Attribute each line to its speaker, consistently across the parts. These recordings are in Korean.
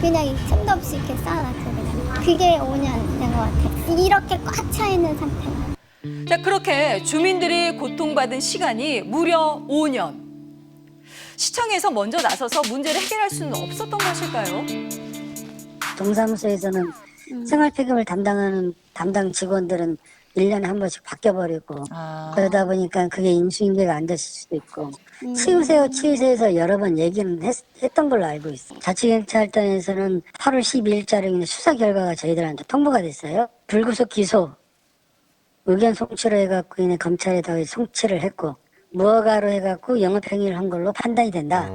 Speaker 1: 그냥 이 틈도 없이 이렇게 쌓아놨죠 그냥. 그게 5년 된 것 같아요. 이렇게 꽉 차 있는 상태가.
Speaker 2: 자, 그렇게 주민들이 고통받은 시간이 무려 5년. 시청에서 먼저 나서서 문제를 해결할 수는 없었던 것일까요?
Speaker 3: 동사무소에서는 생활 폐기물 담당하는 담당 직원들은 1년에 한 번씩 바뀌어버리고 그러다 보니까 그게 인수인계가 안 됐을 수도 있고 치우세요 치우세요에서 여러 번 얘기는 했, 던 걸로 알고 있어요. 자치경찰단에서는 8월 12일자로 수사 결과가 저희들한테 통보가 됐어요. 불구속 기소 의견 송치로 해갖고 이제 검찰에다 송치를 했고 무허가로 해갖고 영업행위를 한 걸로 판단이 된다.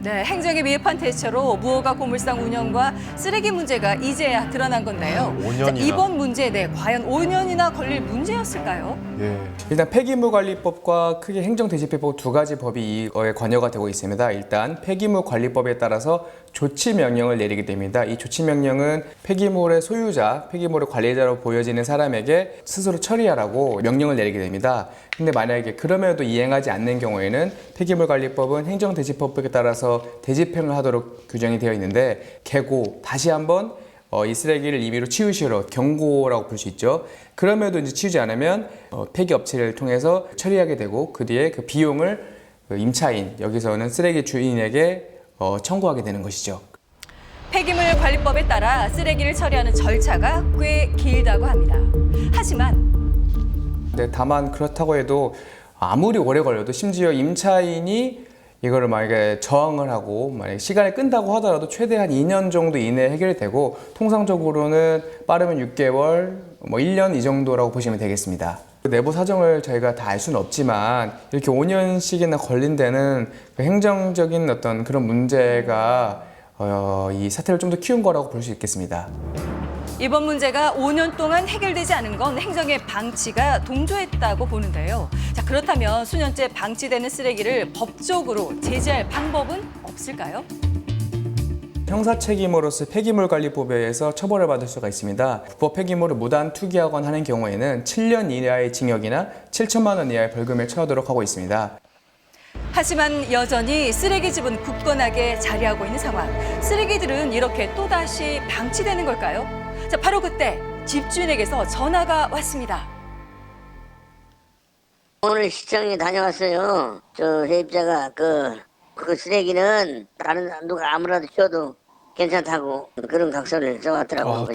Speaker 2: 네, 행정에 미흡한 대처로 무허가 고물상 운영과 쓰레기 문제가 이제야 드러난 건데요.
Speaker 4: 오
Speaker 2: 자,
Speaker 4: 년이나.
Speaker 2: 이번 문제, 네, 과연 5년이나 걸릴 문제였을까요?
Speaker 4: 예.
Speaker 5: 일단 폐기물 관리법과 크게 행정대집회법 두 가지 법이 이거에 관여가 되고 있습니다. 일단 폐기물 관리법에 따라서 조치 명령을 내리게 됩니다. 이 조치 명령은 폐기물의 소유자, 폐기물의 관리자로 보여지는 사람에게 스스로 처리하라고 명령을 내리게 됩니다. 근데 만약에 그럼에도 이행하지 않는 경우에는 폐기물 관리법은 행정대집법에 따라서 대집행을 하도록 규정이 되어 있는데 개고 다시 한번 어, 이 쓰레기를 임의로 치우시러 경고라고 볼 수 있죠. 그럼에도 이제 치우지 않으면 어, 폐기 업체를 통해서 처리하게 되고 그 뒤에 그 비용을 그 임차인 여기서는 쓰레기 주인에게 어, 청구하게 되는 것이죠.
Speaker 2: 폐기물 관리법에 따라 쓰레기를 처리하는 절차가 꽤 길다고 합니다. 하지만
Speaker 5: 근데 다만 그렇다고 해도 아무리 오래 걸려도 심지어 임차인이 이거를 만약에 저항을 하고 만약에 시간을 끈다고 하더라도 최대한 2년 정도 이내에 해결이 되고 통상적으로는 빠르면 6개월, 뭐 1년 이 정도라고 보시면 되겠습니다. 내부 사정을 저희가 다 알 수는 없지만 이렇게 5년씩이나 걸린 데는 그 행정적인 어떤 그런 문제가 어, 이 사태를 좀 더 키운 거라고 볼 수 있겠습니다.
Speaker 2: 이번 문제가 5년 동안 해결되지 않은 건 행정의 방치가 동조했다고 보는데요. 자, 그렇다면 수년째 방치되는 쓰레기를 법적으로 제재할 방법은 없을까요?
Speaker 5: 형사 책임으로서 폐기물 관리법에 의해서 처벌을 받을 수가 있습니다. 불법 폐기물을 무단 투기하거나 하는 경우에는 7년 이하의 징역이나 7천만 원 이하의 벌금에 처하도록 하고 있습니다.
Speaker 2: 하지만 여전히 쓰레기집은 굳건하게 자리하고 있는 상황. 쓰레기들은 이렇게 또다시 방치되는 걸까요? 자, 바로 그때 집주인에게서 전화가 왔습니다.
Speaker 6: 오늘 시청에 다녀왔어요. 저 세입자가 그, 그 쓰레기는 다른 누가 아무라도 치워도 괜찮다고 그런 각서를 써왔더라고요.